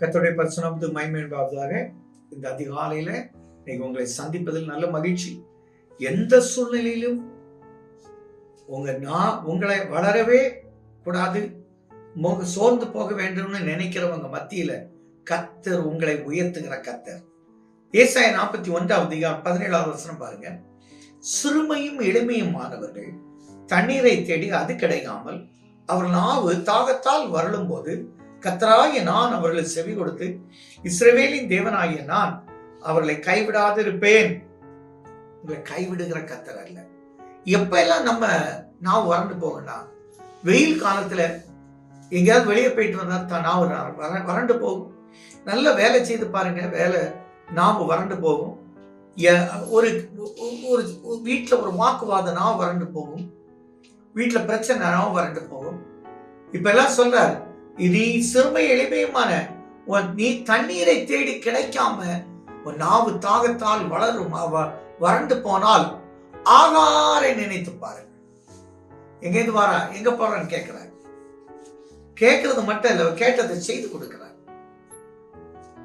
கத்தோடைய பரிசுனத்து மைமேன்பாவதாக இந்த அதிகாலையில இன்னைக்கு உங்களை சந்திப்பதில் நல்ல மகிழ்ச்சி. எந்த சூழ்நிலையிலும் உங்க நான் உங்களை வளரவே கூடாது. சோர்ந்து போக வேண்டும்னு நினைக்கிறவங்க மத்தியில கத்தர் உங்களை உயர்த்துகிற கத்தர் ஏசாய நாற்பத்தி ஒன்றாவது அதிகாரம் பதினேழாவது வசனம் பாருங்க. சிறுமையும் எளிமையுமானவர்கள் தண்ணீரை தேடி அது கிடைக்காமல் அவர் நாவு தாகத்தால் வருளும் போது கத்தராகிய நான் அவர்களை செவி கொடுத்து இஸ்ரவேலின் தேவனாகிய நான் அவர்களை கைவிடாதிருப்பேன். உங்களை கைவிடுகிற கத்தர் அல்ல. எப்பெல்லாம் நம்ம நான் வறண்டு போகணும் வெயில் காலத்துல எங்கேயாவது வெளியே போயிட்டு வந்தா தான் நான் வர வறண்டு போகும். நல்ல வேலை செய்து பாருங்க வேலை நாம் வறண்டு போகும். ஒரு ஒரு வீட்டில் ஒரு வாக்குவாதம் நான் வறண்டு போகும். வீட்டில் பிரச்சனை நான் வறண்டு போகும். இப்ப எல்லாம் சொல்றாரு நீ சிறுமை எளிமையுமான உன் நீ தண்ணீரை தேடி கிடைக்காம உன் நாவு தாகத்தால் வளரும். அவ- வறண்டு போனால் ஆகாரை நினைத்து பாருங்க. எங்கேருந்து வாரா? எங்க போறான்னு கேட்கிறார் கேட்கறது மட்டும் இல்லை கேட்டதை செய்து கொடுக்கிறார்.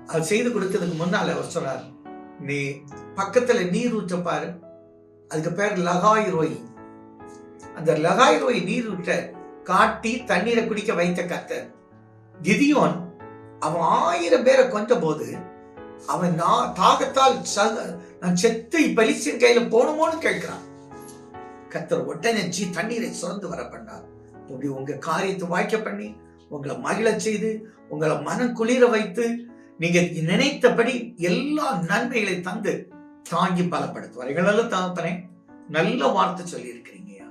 அது செய்து கொடுத்ததுக்கு முன்னால அவர் சொல்றார் நீ பக்கத்துல நீர் ஊற்ற பாரு. அதுக்கு பேர் லகாய் ரோய். அந்த லகாய் ரோய் நீர் ஊற்ற காட்டி தண்ணீரை குடிக்க வைத்த கத்தர் கிதியோன் அவன் ஆயிரம் பேரை கொண்ட போது அவன் நான் தாகத்தால் சக- நான் செத்து பலிசின் கையில போகணுமோன்னு கேட்கிறான். கத்தர் உடனே ஜி தண்ணீரை சுரந்து வர பண்ணார். இப்படி உங்க காரியத்தை வாய்க்க பண்ணி உங்களை மகிழ செய்து உங்களை மனம் குளிர வைத்து நீங்க நினைத்தபடி எல்லா நன்மைகளை தந்து தாங்கி பலப்படுத்துவார். எங்களெல்லாம் தகப்பனே நல்ல வார்த்தை சொல்லி இருக்கிறீங்கய்யா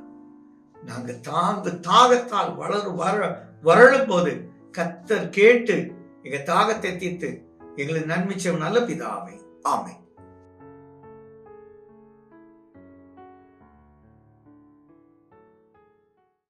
நாங்க தாங்க தாகத்தால் வளர் வர வறளும் போது கத்தர் கேட்டு எங்க தாகத்தை தீர்த்து எங்களுக்கு நன்மை நல்ல பிதாவை. ஆமை